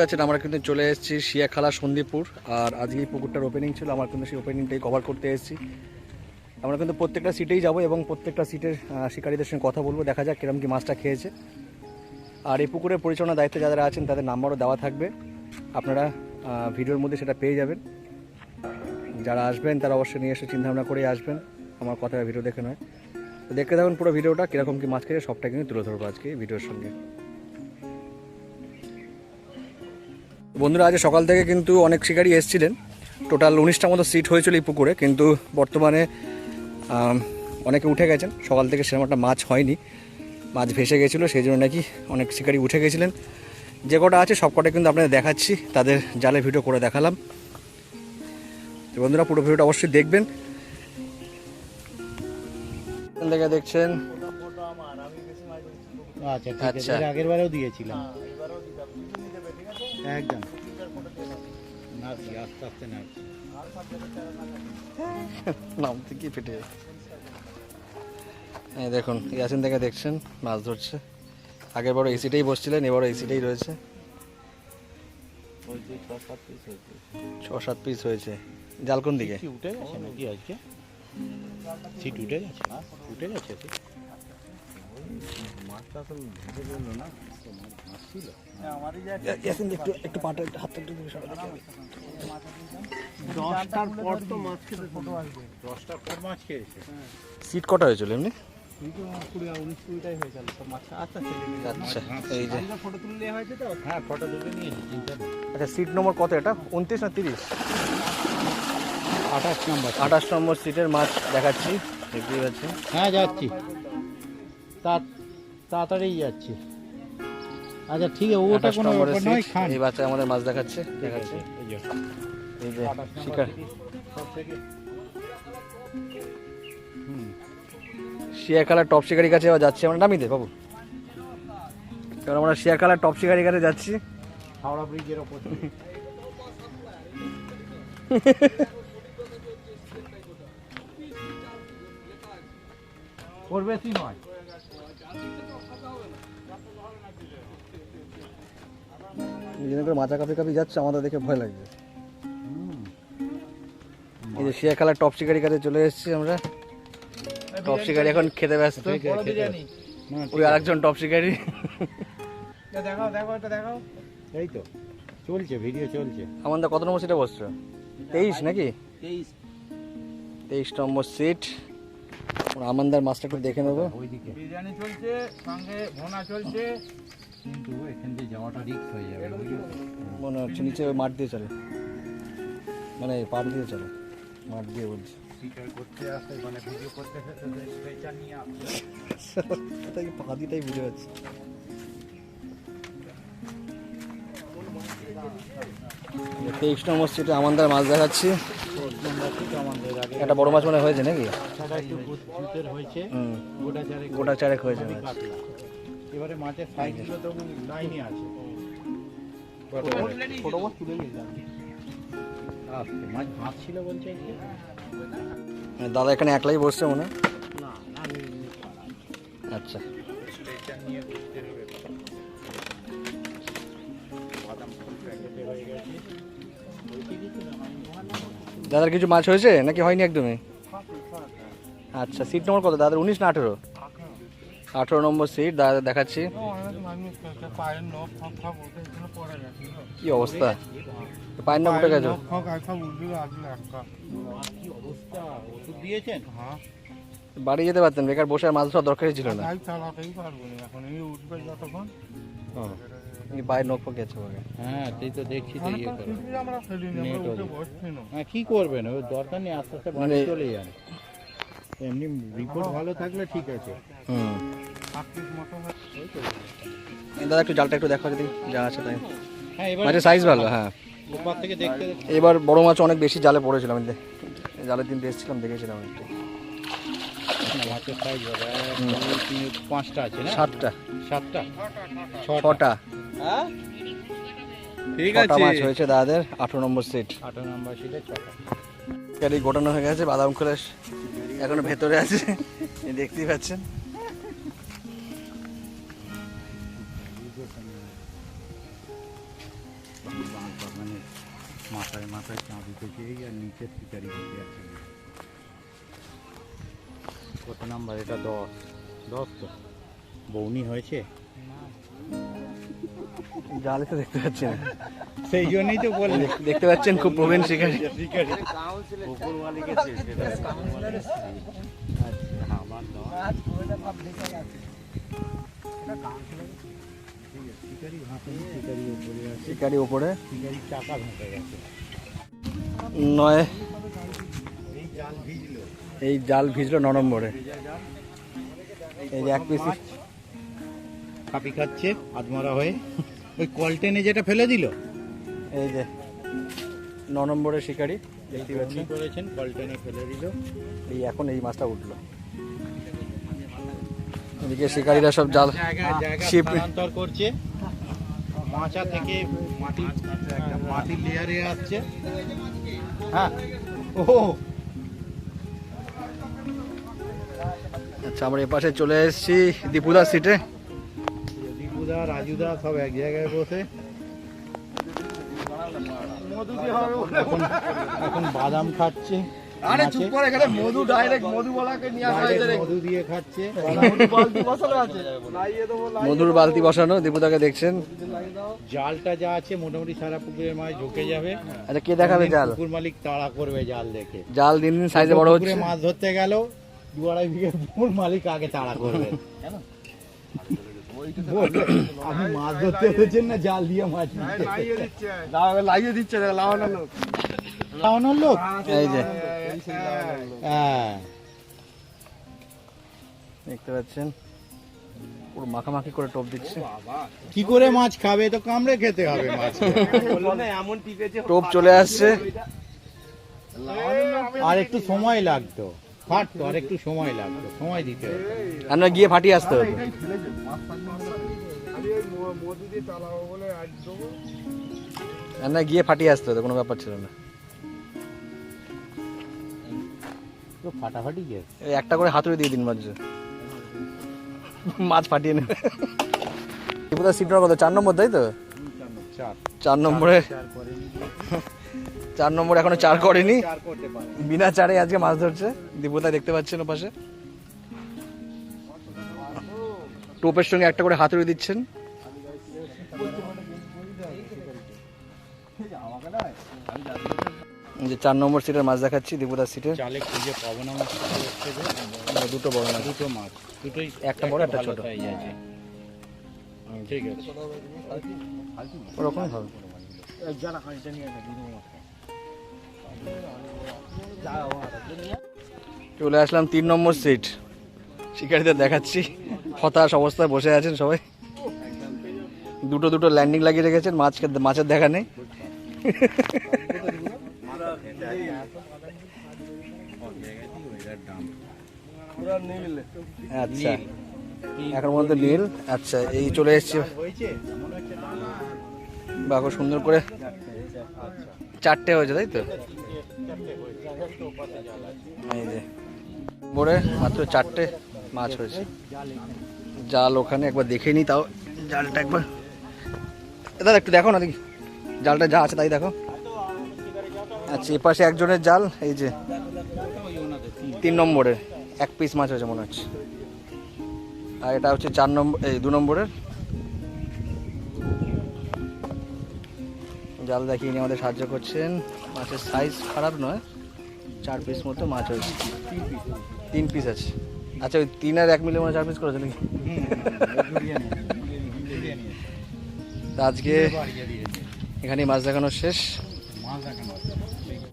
পাচ্ছেন আমরা কিন্তু চলে এসেছি শিয়াখালা সন্দীপুর। আর আজকে পুকুরটার ওপেনিং ছিল, আমার কিন্তু সেই ওপেনিংটাই কভার করতে এসেছি। আমরা কিন্তু প্রত্যেকটা সিটেই যাব এবং প্রত্যেকটা সিটের শিকারীদের সঙ্গে কথা বলব, দেখা যাক কিরম কি মাছটা খেয়েছে। আর এই পুকুরের পরিচালনার দায়িত্বে যারা আছেন, তাদের নাম্বারও দেওয়া থাকবে। আপনারা ভিডিওর মধ্যে সেটা পেয়ে যাবেন। যারা আসবেন, তারা অবশ্যই নিয়ে এসে চিন্তাভাবনা করেই আসবেন। আমার কথা ভিডিও দেখে নয়। তো দেখতে থাকুন পুরো ভিডিওটা, কীরকম কি মাছ খেয়ে সবটা কিন্তু তুলে ধরবো আজকে ভিডিওর সঙ্গে। বন্ধুরা আজ সকাল থেকে কিন্তু অনেক শিকারী এসেছিলেন। টোটাল উনিশটা মতো সিট হয়েছিল এই পুকুরে কিন্তু বর্তমানে অনেকে উঠে গেছেন। সকাল থেকে সেরকম একটা মাছ হয়নি। মাছ ভেসে গেছিল সেই জন্য নাকি অনেক শিকারী উঠে গেছিলেন। যে কটা আছে সব কটা কিন্তু আপনাদের দেখাচ্ছি তাদের জালে ভিডিও করে দেখালাম। বন্ধুরা পুরো ভিডিওটা অবশ্যই দেখবেন। দেখছেন। আচ্ছা আচ্ছা। আগের বারেও দিয়েছিলাম। একদম। নাচি আস্তে আস্তে নাচি ফেটে। এই দেখুন ইয়াসিন থেকে দেখছেন মাছ ধরছে। আগের বড় এসিটাই বসছিলেন এবারও এসিটাই রয়েছে। ছ সাত পিস হয়েছে। জাল কোন দিকে? উঠে গেছে নাকি আজকে? সিট উঠে গেছে উঠে গেছে মাছটা তো ভেজে না? একটু একটু পাটা হাতটা একটু। দশটার পর তো মাছ খেতে ছোটো আসবে দশটার পর মাছ খেয়েছে সিট কটা হয়েছিল এমনি? আচ্ছা আচ্ছা হ্যাঁ আচ্ছা সিট নম্বর কত এটা? উনত্রিশ না তিরিশ? আঠাশ নম্বর। আঠাশ নম্বর সিটের মাছ দেখাচ্ছি দেখতেই হ্যাঁ যাচ্ছি। তাড়াতাড়ি যাচ্ছি। আচ্ছা ঠিক আছে ওটা কোনো ব্যাপার নয় খান। এই বাচ্চা আমাদের মাছ দেখাচ্ছে দেখাচ্ছে। এই যে, শিকার। শিয়াখালা টপ শিকারির কাছে এবার যাচ্ছি আমরা নামিয়ে দে বাবু। এবার আমরা শিয়াখালা টপ শিকারির কাছে যাচ্ছি। হাওড়া ব্রিজের ওপর থেকে। ওর নয়। নিজেদের করে মাথা কাপি কাপি যাচ্ছে আমাদের দেখে ভয় লাগছে। এই যে শিয়াখালা টপ শিকারির কাছে চলে এসেছি আমরা। টপ শিকারি এখন খেতে ব্যস্ত। ওই আরেকজন টপ শিকারি। দেখাও দেখাও এটা দেখাও। এই তো চলছে ভিডিও চলছে। আমাদের কত নম্বর সিটে বসছো? তেইশ নাকি? তেইশ। তেইশ নম্বর সিট আমাদের মাছটা একটু দেখে নেব। ওইদিকে। বিরিয়ানি চলছে সঙ্গে ভোনা চলছে। কিন্তু এখান দিয়ে যাওয়াটা রিস্ক হয়ে যাবে মনে হচ্ছে নিচে মাঠ দিয়ে চলে। মানে পাট দিয়ে চলে। মাঠ দিয়ে বলছি। মানে ভিডিও করতে স্ট্রেচার নিয়ে আসে। তাই পা দিতেই বুঝে যাচ্ছে তেইশ নম্বর সিটে আমাদের মাছ দেখাচ্ছি। একটা বড় মাছ মনে হয়েছে নাকি? হয়েছে। গোটা চারেক হয়েছে এবারে মাছের সাইজগুলো তো লাইনে আছে। ছোট মাছ তুলে নিলাম। মাছ ভাত ছিল বলছে মানে দাদা এখানে একলাই বসছে মনে আচ্ছা। বাদাম দাদার কিছু মাছ হয়েছে? নাকি হয়নি একদমই? আচ্ছা সিট নম্বর কত? দাদার উনিশ না আঠেরো? আঠেরো নম্বর সিট দাদা দেখাচ্ছি। কি অবস্থা? পায়ের না উঠে গেছো? বাড়ি যেতে পারতেন বেকার বসে আর মাছ ধরার দরকারই ছিল না। উঠবে যতক্ষণ নখ পকে আছে ওকে হ্যাঁ তুই তো দেখছি তো ইয়ে করে। আমরা ফেলি নেট উঠে বসছি না হ্যাঁ কি করবেন? ওই দরকার নেই আস্তে আস্তে বাড়ি মানে- চলে যান। এমনি রিপোর্ট ভালো থাকলে ঠিক আছে। হুম। দাদা একটু জালটা একটু দেখো যদি যা আছে তাই। হ্যাঁ এবার মাছের সাইজ ভালো হ্যাঁ। থেকে দেখতে দেখতে এবার বড় মাছ অনেক বেশি জালে পড়েছিলাম আমি জালের দিন দেখছিলাম দেখেছিলাম একটু। মাছের সাইজ হবে? পাঁচটা আছে না? সাতটা। সাতটা? ছটা। ঠিক ছটা মাছ হয়েছে দাদাদের আঠেরো নম্বর সিট আঠারো নম্বর সিটে ছটা। গাড়ি গোটানো হয়ে গেছে বাদাম খোলা এখনও ভেতরে আছে। দেখতেই পাচ্ছেন। মাথায় মাথায় চাঁদি থেকে আর নিচের শিকারি দিকে আছে। কত নাম্বার? এটা দশ। দশ তো। বৌনি হয়েছে? জালে তো দেখতে পাচ্ছেন সেই জন্যই তো দেখতে পাচ্ছেন খুব প্রবীণ শিকারী। ওপরে নয়। জাল ভিজলো। এই জাল ভিজলো ন নম্বরে। এই এক পিস কাপি খাচ্ছে আধমরা হয়ে। ওই কলটেনে যেটা ফেলে দিল? এই যে ন নম্বরের শিকারি দেখতে পাচ্ছেন। করেছেন কলটেনে ফেলে দিল। এই এখন এই মাছটা উঠল। এদিকে শিকারীরা সব জাল শিপ- করছে। মাচা থেকে মাটি মাটির লেয়ারে আসছে। হ্যাঁ। ও আচ্ছা আমরা এপাশে চলে এসেছি দীপুদার সিটে। দীপুদা রাজুদা সব এক জায়গায় বসে। এখন এখন বাদাম খাচ্ছে। আরে চুপ করে এখানে মধু ডাইরেক্ট মধু নিয়ে আসা হয়েছে মধু দিয়ে খাচ্ছে। মধুর বালতি বসানো দীপুদাকে দেখছেন? জালটা যা আছে মোটামুটি সারা পুকুরের মাছ ঢুকে যাবে। আচ্ছা কে দেখাবে জাল? পুকুর মালিক তাড়া করবে জাল দেখে। জাল দিন দিন সাইজে বড় হচ্ছে। মাছ ধরতে গেল। দু আড়াই বিঘে মালিক আগে তাড়া আপনি মাছ ধরতে এসেছেন না জাল দিয়ে মাছ? লাগিয়ে দিচ্ছে। লাগানোর লোক। এই যে। হ্যাঁ। দেখতে পাচ্ছেন? পুরো মাখামাখি করে টোপ দিচ্ছে। কি করে মাছ খাবে? তো কামড়ে খেতে হবে মাছ। টোপ চলে আসছে। আর একটু সময় লাগতো। ফাটতো আর একটু সময় লাগতো সময় দিতে আমরা গিয়ে ফাটিয়ে আসতে হবে আমরা গিয়ে ফাটিয়ে আসতে হতো কোনো ব্যাপার ছিল না। তো ফাটাফাটি গেছে একটা করে হাতুড়ি দিয়ে দিন মাঝে। মাছ ফাটিয়ে নেবে। ত্রিপুরা সিট কত চার নম্বর তাই তো? চার নম্বরে। চার নম্বর এখনও চার করেনি। চার করতে পারে। বিনা চারে আজকে মাছ ধরছে। দীপুদা দেখতে পাচ্ছেন ওপাশে। টোপের সঙ্গে একটা করে হাতুড়ি দিচ্ছেন। যে চার নম্বর সিটের মাছ দেখাচ্ছি দীপুদার সিটের। চালে খুঁজে পাবো না মাছ কোথায় এসছে যে। দুটো বড় মাছ। দুটো মাছ। দুটোই একটা বড়, একটা ছোট। ঠিক আছে। ওরকম হবে। চলে আসলাম তিন নম্বর সিট শিকারীদের দেখাচ্ছি। হতাশ অবস্থায় বসে আছেন সবাই। দুটো দুটো ল্যান্ডিং লাগিয়ে রেখেছেন, মাছকে মাছের দেখা নেই। আচ্ছা। এখন মধ্যে নীল। আচ্ছা এই চলে এসছে। হয়েছে বা খুব সুন্দর করে। চারটে হয়েছে, তাই তো? এই যে বড়ে মাত্র চারটে মাছ হয়েছে। জাল ওখানে একবার দেখে নি তাও। জালটা একবার দাদা, একটু দেখো না দেখি। জালটা যা আছে তাই দেখো। আচ্ছা এপাশে একজনের জাল, এই যে। তিন নম্বরের, এক পিস মাছ হয়েছে মনে হচ্ছে। আর এটা হচ্ছে চার নম্বর এই দু নম্বরের। জাল দেখিয়ে নিয়ে আমাদের সাহায্য করছেন। মাছের সাইজ খারাপ নয় চার পিস মতো মাছ হয়েছে তিন পিস আছে। আচ্ছা ওই তিন আর এক মিলে মানে চার পিস করেছে নাকি? আজকে এখানে মাছ দেখানো শেষ। মাছ দেখানো